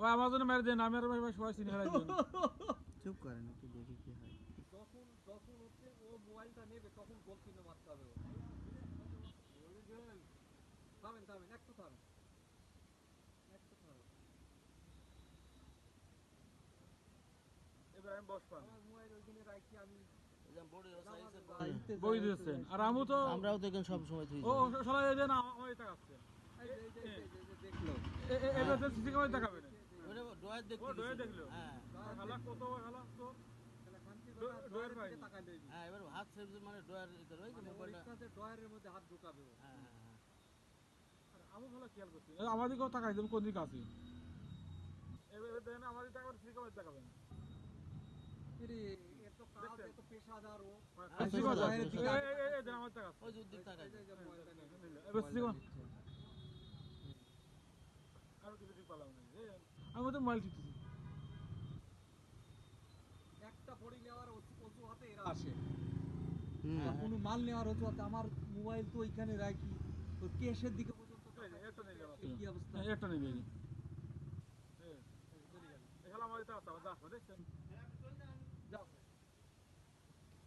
ও আমার জন্য মেরে দেন আমি আর ভাই ভাই সবাই চিনি ফেলাই চুপ করেন একটু দেখি কি হয়। যখন যখন হচ্ছে ও মোবাইলটা নেবে তখন গোল চিহ্ন মারতে হবে থামেন থামেন একটু থামেন একটু থামেন আমি আমার মোবাইল ওইখানে রাখি আমি বই দিয়েছেন। আর আমু তো আমরাও তো এখানে সব সময় ও সবাই দেন আমার এটা কাছে এবার সিসি ক্যামেরা দেখাবে না ওরে ডয়ার দেখতে ও ডয়ে গেছিল। দেখল হ্যাঁ হালা কত হালা তো তাহলে শান্তি ডো- কথা ডোয়ের ডয়ের পাইনি। দিকে তাকাইলেই বুঝবে। হ্যাঁ এবার হাত সেভছে মানে ডয়ার এটা রয়েছে মানে ওর মোবাইলটা ইচ্ছা আছে ডয়ের মধ্যে হাত ঢুকাবে ও। হ্যাঁ হ্যাঁ হ্যাঁ আর আমু ভালো খেয়াল করছি আমার দিকেও তাকাই দেন কোন দিকে আছে এবার দেন আমার দিকে তাকাবেন সিসি ক্যামেরা দেখাবেন? পেশাদার ও। আমার দিকে আমি তো একটা বড়ি নেওয়ার অজু- অজুহাতে এরা আসে কোনো মাল নেওয়ার অজুহাতে আমার মোবাইল তো ওইখানে রাখি তো কেসের দিকে পর্যন্ত কি অবস্থা হ্যাঁ, একটা নেবে এখানে আমার দিকে আছে দেখছেন যাও